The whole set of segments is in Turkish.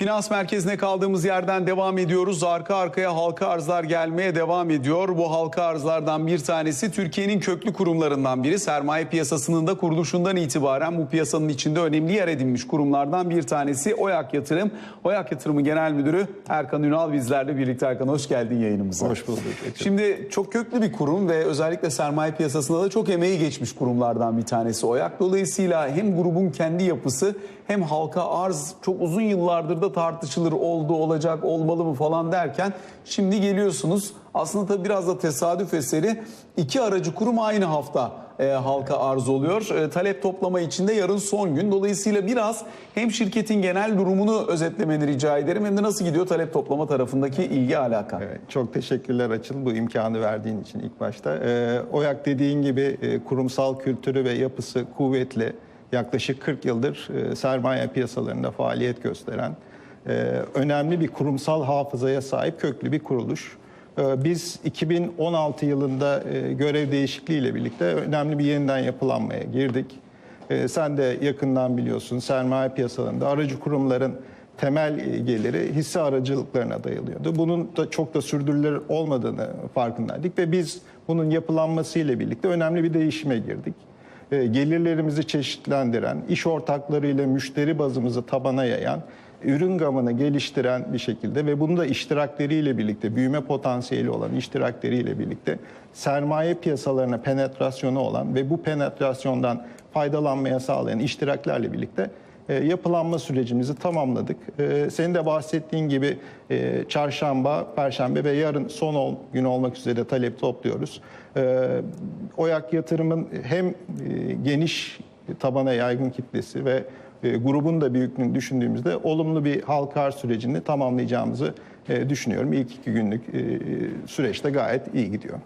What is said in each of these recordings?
Finans merkezine kaldığımız yerden devam ediyoruz. Arka arkaya halka arzlar gelmeye devam ediyor. Bu halka arzlardan bir tanesi Türkiye'nin köklü kurumlarından biri. Sermaye piyasasının da kuruluşundan itibaren bu piyasanın içinde önemli yer edinmiş kurumlardan bir tanesi Oyak Yatırım. Oyak Yatırım'ın genel müdürü Erkan Ünal bizlerle birlikte. Erkan hoş geldin yayınımıza. Hoş bulduk. Şimdi çok köklü bir kurum ve özellikle sermaye piyasasında da çok emeği geçmiş kurumlardan bir tanesi Oyak. Dolayısıyla hem grubun kendi yapısı hem halka arz çok uzun yıllardır da tartışılır oldu, olacak, olmalı mı falan derken şimdi geliyorsunuz. Aslında tabii biraz da tesadüf eseri iki aracı kurum aynı hafta e, halka arz oluyor. E, talep toplama için de yarın son gün. Dolayısıyla biraz hem şirketin genel durumunu özetlemeni rica ederim hem de nasıl gidiyor talep toplama tarafındaki ilgi alaka. Evet, çok teşekkürler Açıl bu imkanı verdiğin için ilk başta. Ee, OYAK dediğin gibi e, kurumsal kültürü ve yapısı kuvvetli. Yaklaşık 40 yıldır e, sermaye piyasalarında faaliyet gösteren e, önemli bir kurumsal hafızaya sahip köklü bir kuruluş. E, Biz 2016 yılında e, görev değişikliğiyle birlikte önemli bir yeniden yapılanmaya girdik. E, Sen de yakından biliyorsun sermaye piyasalarında aracı kurumların temel e, geliri hisse aracılıklarına dayalıyordu. Bunun da çok da sürdürülebilir olmadığını farkındaydık ve biz bunun yapılanmasıyla birlikte önemli bir değişime girdik. E, Gelirlerimizi çeşitlendiren, iş ortaklarıyla müşteri bazımızı tabana yayan, ürün gamını geliştiren bir şekilde ve bunu da iştirakleriyle birlikte, büyüme potansiyeli olan iştirakleriyle birlikte sermaye piyasalarına penetrasyonu olan ve bu penetrasyondan faydalanmaya sağlayan iştiraklerle birlikte yapılanma sürecimizi tamamladık. E, senin de bahsettiğin gibi e, çarşamba, perşembe ve yarın son gün olmak üzere talep topluyoruz. E, Oyak yatırımın hem e, geniş tabana yaygın kitlesi ve e, grubun da büyüklüğünü düşündüğümüzde olumlu bir halka arz sürecini tamamlayacağımızı e, düşünüyorum. İlk iki günlük e, süreçte gayet iyi gidiyor.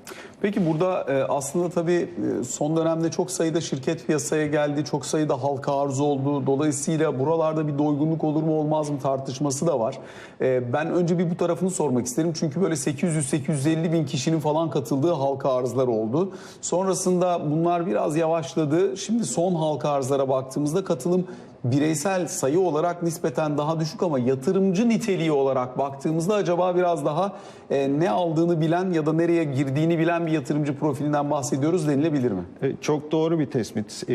Peki burada e, aslında tabii e, son dönemde çok sayıda şirket piyasaya geldi, çok sayıda halka arz oldu. Dolayısıyla buralarda bir doygunluk olur mu olmaz mı tartışması da var. E, Ben önce bir bu tarafını sormak isterim. Çünkü böyle 800-850 bin kişinin falan katıldığı halka arzlar oldu. Sonrasında bunlar biraz yavaşladı. Şimdi son halka arzlara baktığımızda katılım bireysel sayı olarak nispeten daha düşük ama yatırımcı niteliği olarak baktığımızda acaba biraz daha e, ne aldığını bilen ya da nereye girdiğini bilen bir yatırımcı profilinden bahsediyoruz denilebilir mi? E, Çok doğru bir tespit. E,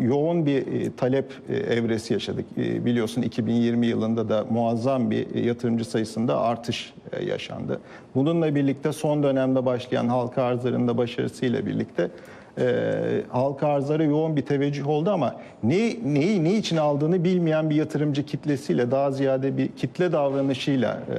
yoğun bir e, talep e, evresi yaşadık. E, biliyorsun 2020 yılında da muazzam bir yatırımcı sayısında artış yaşandı. Bununla birlikte son dönemde başlayan halka arzlarında başarısıyla birlikte e, halka arzlara yoğun bir teveccüh oldu ama ne, neyi ne için aldığını bilmeyen bir yatırımcı kitlesiyle daha ziyade bir kitle davranışıyla e,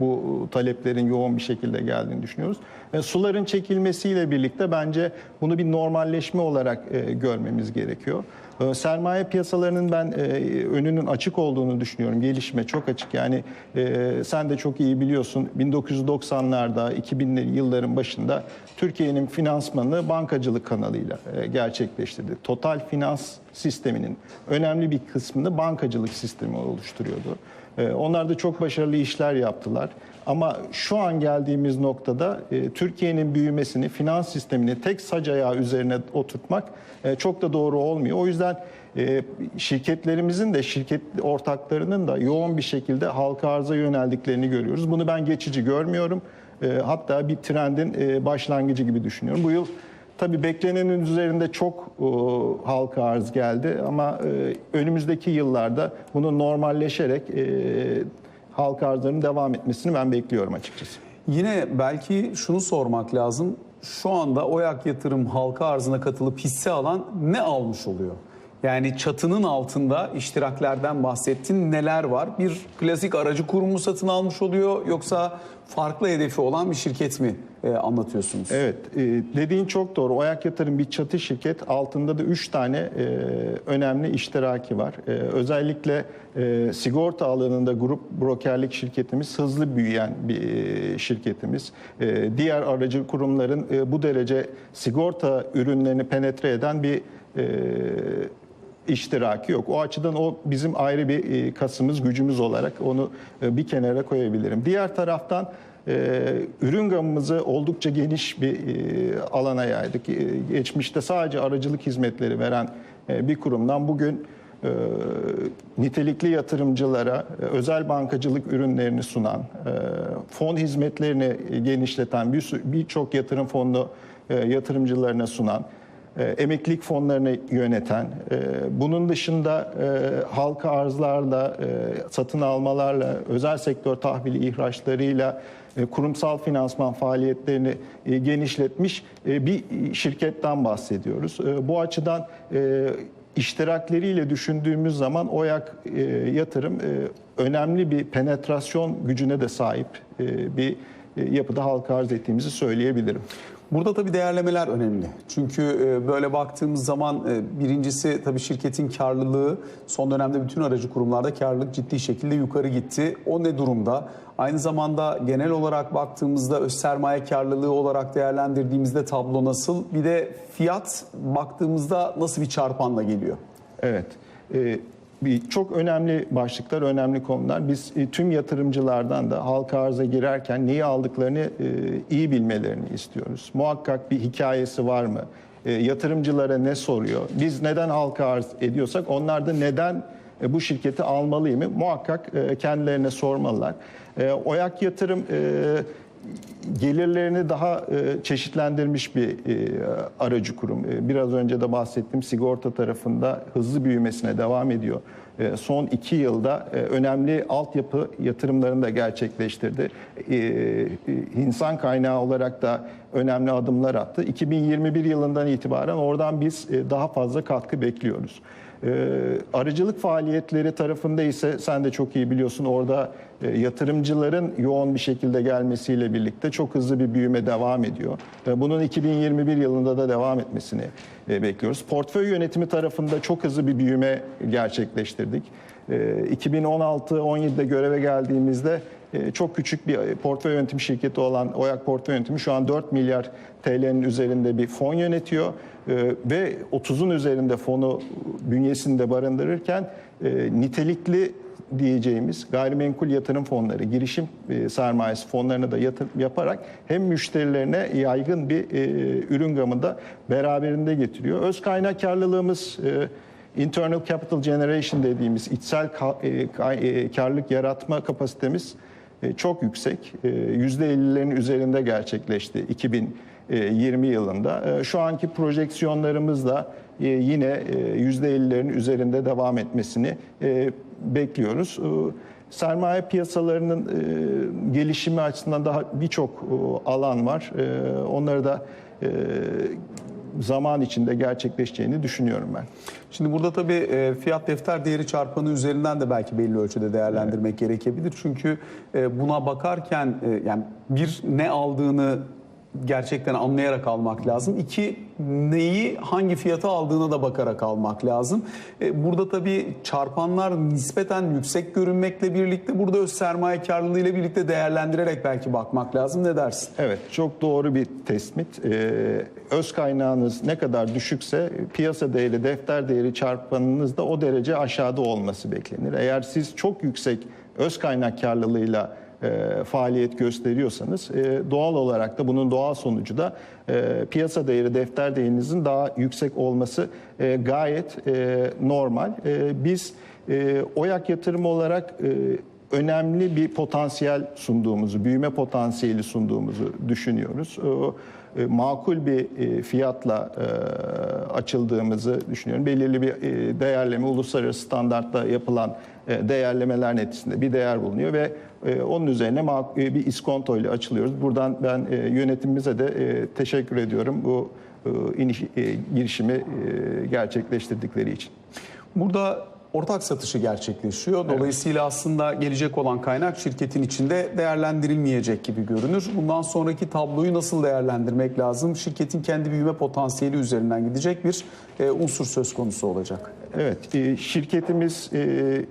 bu taleplerin yoğun bir şekilde geldiğini düşünüyoruz. E, suların çekilmesiyle birlikte bence bunu bir normalleşme olarak e, görmemiz gerekiyor. E, Sermaye piyasalarının ben e, önünün açık olduğunu düşünüyorum. Gelişme çok açık. Yani e, sen de çok iyi biliyorsun 1990'larda 2000'li yılların başında Türkiye'nin finansmanı bankacılık kanalıyla e, gerçekleştirdi. Total finans sisteminin önemli bir kısmını bankacılık sistemi oluşturuyordu. E, Onlar da çok başarılı işler yaptılar. Ama şu an geldiğimiz noktada e, Türkiye'nin büyümesini, finans sistemini tek sac ayağı üzerine oturtmak e, çok da doğru olmuyor. O yüzden e, şirketlerimizin de şirket ortaklarının da yoğun bir şekilde halka arza yöneldiklerini görüyoruz. Bunu ben geçici görmüyorum. Hatta bir trendin başlangıcı gibi düşünüyorum. Bu yıl Tabii beklenenin üzerinde çok e, halka arz geldi ama e, önümüzdeki yıllarda bunu normalleşerek e, halka arzların devam etmesini ben bekliyorum açıkçası. Yine belki şunu sormak lazım. Şu anda Oyak Yatırım halka arzına katılıp hisse alan ne almış oluyor? Yani çatının altında iştiraklerden bahsettin. Neler var? Bir klasik aracı kurumu satın almış oluyor yoksa farklı hedefi olan bir şirket mi e, anlatıyorsunuz? Evet, e, dediğin çok doğru. Oyak Yatırım bir çatı şirket. Altında da 3 tane e, önemli iştiraki var. E, özellikle e, sigorta alanında grup brokerlik şirketimiz hızlı büyüyen bir e, şirketimiz. E, diğer aracı kurumların e, bu derece sigorta ürünlerini penetre eden bir e, iştiraki yok. O açıdan o bizim ayrı bir e, kasımız, gücümüz olarak onu e, bir kenara koyabilirim. Diğer taraftan e, ürün gamımızı oldukça geniş bir alana yaydık. Geçmişte sadece aracılık hizmetleri veren bir kurumdan bugün nitelikli yatırımcılara özel bankacılık ürünlerini sunan, fon hizmetlerini genişleten, birçok yatırım fonunu yatırımcılarına sunan, emeklilik fonlarını yöneten, e, bunun dışında e, halka arzlarla, e, satın almalarla, özel sektör tahvili ihraçlarıyla e, kurumsal finansman faaliyetlerini e, genişletmiş e, bir şirketten bahsediyoruz. E, Bu açıdan e, iştirakleriyle düşündüğümüz zaman OYAK e, yatırım e, önemli bir penetrasyon gücüne de sahip e, bir e, yapıda halka arz ettiğimizi söyleyebilirim. Burada tabii değerlemeler önemli. Çünkü e, böyle baktığımız zaman e, birincisi tabii şirketin karlılığı son dönemde bütün aracı kurumlarda karlılık ciddi şekilde yukarı gitti. O ne durumda? Aynı zamanda genel olarak baktığımızda öz sermaye karlılığı olarak değerlendirdiğimizde tablo nasıl? Bir de fiyat baktığımızda nasıl bir çarpanla geliyor? Evet. Bir çok önemli başlıklar, önemli konular. Biz e, tüm yatırımcılardan da halka arza girerken neyi aldıklarını e, iyi bilmelerini istiyoruz. Muhakkak bir hikayesi var mı? E, yatırımcılara ne soruyor? Biz neden halka arz ediyorsak onlar da neden bu şirketi almalıyım mı? Muhakkak kendilerine sormalılar. Oyak Yatırım gelirlerini daha e, çeşitlendirmiş bir e, aracı kurum. E, biraz önce de bahsettiğim sigorta tarafında hızlı büyümesine devam ediyor. E, son iki yılda e, önemli altyapı yatırımlarını da gerçekleştirdi. E, e, insan kaynağı olarak da önemli adımlar attı. 2021 yılından itibaren oradan biz e, daha fazla katkı bekliyoruz. Ee, arıcılık faaliyetleri tarafında ise sen de çok iyi biliyorsun orada e, yatırımcıların yoğun bir şekilde gelmesiyle birlikte çok hızlı bir büyüme devam ediyor. Bunun 2021 yılında da devam etmesini e, bekliyoruz. Portföy yönetimi tarafında çok hızlı bir büyüme gerçekleştirdik. E, 2016-17'de göreve geldiğimizde e, çok küçük bir portföy yönetim şirketi olan Oyak Portföy Yönetimi şu an 4 milyar TL'nin üzerinde bir fon yönetiyor E, ve 30'un üzerinde fonu bünyesinde barındırırken e, nitelikli diyeceğimiz gayrimenkul yatırım fonları, girişim e, sermayesi fonlarını da yatırım yaparak hem müşterilerine yaygın bir e, ürün gamında beraberinde getiriyor. Öz kaynak karlılığımız e, internal capital generation dediğimiz içsel ka- ka- karlılık yaratma kapasitemiz çok yüksek. E, %50'lerin üzerinde gerçekleşti 2020 yılında. Şu anki projeksiyonlarımız da yine e, %50'lerin üzerinde devam etmesini bekliyoruz. E, Sermaye piyasalarının e, gelişimi açısından daha birçok e, alan var. E, Onları da zaman içinde gerçekleşeceğini düşünüyorum ben. Şimdi burada tabii fiyat defter değeri çarpanı üzerinden de belki belli ölçüde değerlendirmek gerekebilir. Çünkü buna bakarken yani bir ne aldığını gerçekten anlayarak almak lazım. İki neyi hangi fiyata aldığına da bakarak almak lazım. E, Burada tabii çarpanlar nispeten yüksek görünmekle birlikte burada öz sermaye karlılığı ile birlikte değerlendirerek belki bakmak lazım. Ne dersin? Evet, çok doğru bir tespit. Ee, öz kaynağınız ne kadar düşükse piyasa değeri, defter değeri çarpanınız da o derece aşağıda olması beklenir. Eğer siz çok yüksek öz kaynak karlılığıyla e, faaliyet gösteriyorsanız e, doğal olarak da bunun doğal sonucu da e, piyasa değeri, defter değerinizin daha yüksek olması e, gayet e, normal. E, biz e, OYAK yatırımı olarak e, önemli bir potansiyel sunduğumuzu, büyüme potansiyeli sunduğumuzu düşünüyoruz. E, Makul bir e, fiyatla e, açıldığımızı düşünüyorum. Belirli bir e, değerleme, uluslararası standartla yapılan değerlemeler neticesinde bir değer bulunuyor ve e, onun üzerine e, bir iskonto ile açılıyoruz. Buradan ben e, yönetimimize de e, teşekkür ediyorum bu e, iniş, e, girişimi e, gerçekleştirdikleri için. Burada ortak satışı gerçekleşiyor. Dolayısıyla aslında gelecek olan kaynak şirketin içinde değerlendirilmeyecek gibi görünür. Bundan sonraki tabloyu nasıl değerlendirmek lazım? Şirketin kendi büyüme potansiyeli üzerinden gidecek bir e, unsur söz konusu olacak. Evet, e, şirketimiz e,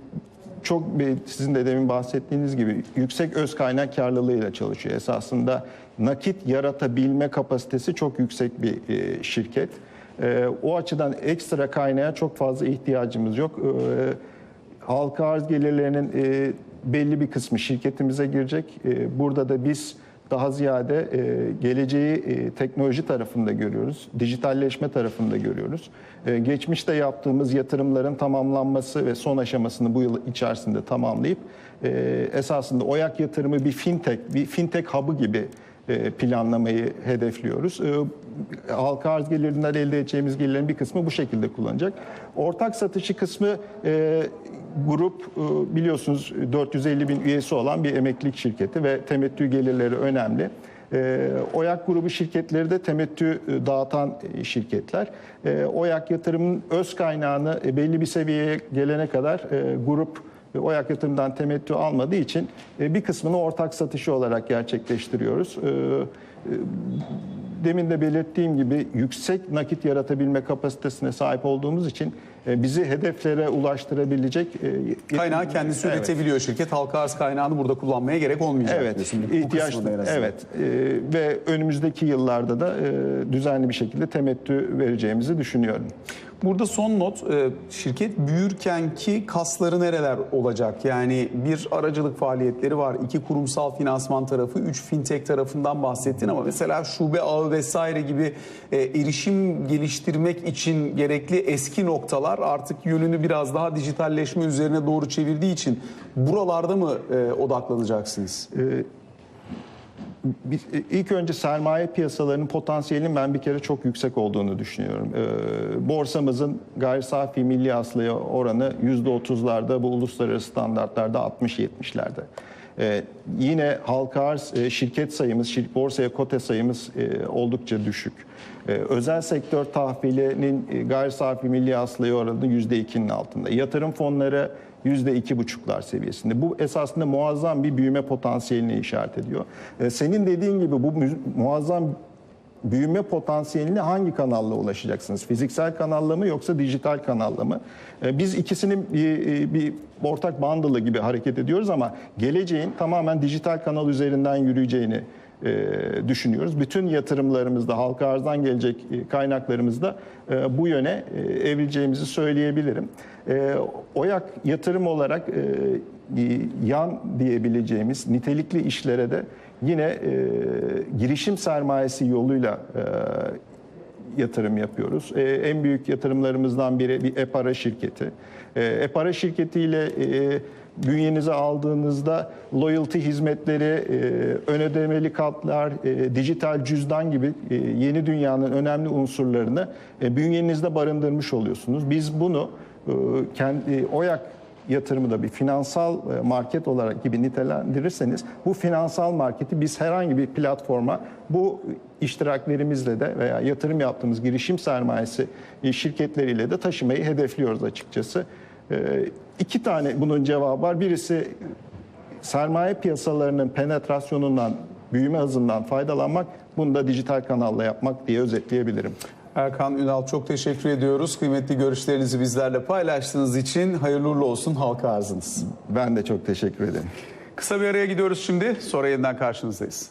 çok sizin de demin bahsettiğiniz gibi yüksek öz kaynak karlılığıyla çalışıyor. Esasında nakit yaratabilme kapasitesi çok yüksek bir e, şirket. E, O açıdan ekstra kaynağa çok fazla ihtiyacımız yok. E, Halka arz gelirlerinin belli bir kısmı şirketimize girecek. Burada da biz daha ziyade e, geleceği e, teknoloji tarafında görüyoruz, dijitalleşme tarafında görüyoruz. E, geçmişte yaptığımız yatırımların tamamlanması ve son aşamasını bu yıl içerisinde tamamlayıp esasında OYAK yatırımı bir fintech, bir fintech hub'ı gibi planlamayı hedefliyoruz. E, Halka arz gelirinden elde edeceğimiz gelirlerin bir kısmı bu şekilde kullanacak. Ortak satışı kısmı e, grup e, biliyorsunuz 450 bin üyesi olan bir emeklilik şirketi ve temettü gelirleri önemli. E, OYAK grubu şirketleri de temettü e, dağıtan e, şirketler. E, OYAK yatırımın öz kaynağını e, belli bir seviyeye gelene kadar e, grup e, OYAK yatırımdan temettü almadığı için e, bir kısmını ortak satışı olarak gerçekleştiriyoruz. E, e, Demin de belirttiğim gibi yüksek nakit yaratabilme kapasitesine sahip olduğumuz için bizi hedeflere ulaştırabilecek e, Kaynağı kendisi Evet. üretebiliyor şirket. Halka arz kaynağını burada kullanmaya gerek olmayacak Evet, diyorsun. Bu ihtiyaç evet E, ve önümüzdeki yıllarda da e, düzenli bir şekilde temettü vereceğimizi düşünüyorum. Burada son not, e, şirket büyürken ki kasları nereler olacak? Yani bir aracılık faaliyetleri var, iki kurumsal finansman tarafı, üç fintech tarafından bahsettin ama mesela şube ağı vesaire gibi e, erişim geliştirmek için gerekli eski noktalar artık yönünü biraz daha dijitalleşme üzerine doğru çevirdiği için buralarda mı e, odaklanacaksınız? Bir- İlk önce sermaye piyasalarının potansiyelinin ben bir kere çok yüksek olduğunu düşünüyorum. Ee, Borsamızın gayri safi milli hasılaya oranı %30'larda, bu uluslararası standartlarda 60-70'lerde. Ee, yine halka arz e, şirket sayımız, borsaya kote sayımız e, oldukça düşük. Ee, özel sektör tahvilinin e, gayri safi milli hasılaya oranı %2'nin altında. Yatırım fonları %2,5'lar seviyesinde. Bu esasında muazzam bir büyüme potansiyelini işaret ediyor. Ee, Senin dediğin gibi bu muazzam büyüme potansiyeline hangi kanalla ulaşacaksınız? Fiziksel kanalla mı yoksa dijital kanalla mı? Ee, Biz ikisinin bir, bir ortak bandılı gibi hareket ediyoruz ama geleceğin tamamen dijital kanal üzerinden yürüyeceğini e, düşünüyoruz. Bütün yatırımlarımızda, halka arzdan gelecek e, kaynaklarımızda e, bu yöne e, evrileceğimizi söyleyebilirim. E, OYAK yatırım olarak e, yan diyebileceğimiz nitelikli işlere de yine e, girişim sermayesi yoluyla e, yatırım yapıyoruz. E, en büyük yatırımlarımızdan biri bir e-para şirketi. E, e-para şirketiyle e, bünyenize aldığınızda loyalty hizmetleri, e, ön ödemeli kartlar, e, dijital cüzdan gibi e, yeni dünyanın önemli unsurlarını e, bünyenizde barındırmış oluyorsunuz. Biz bunu e, kendi OYAK yatırımı da bir finansal e, market olarak gibi nitelendirirseniz bu finansal marketi biz herhangi bir platforma bu iştiraklerimizle de veya yatırım yaptığımız girişim sermayesi e, şirketleriyle de taşımayı hedefliyoruz açıkçası. İki tane bunun cevabı var. Birisi sermaye piyasalarının penetrasyonundan, büyüme hızından faydalanmak, bunu da dijital kanalla yapmak diye özetleyebilirim. Erkan Ünal çok teşekkür ediyoruz. Kıymetli görüşlerinizi bizlerle paylaştığınız için hayırlı uğurlu olsun halka arzınız. Ben de çok teşekkür ederim. Kısa bir araya gidiyoruz şimdi. Sonra yeniden karşınızdayız.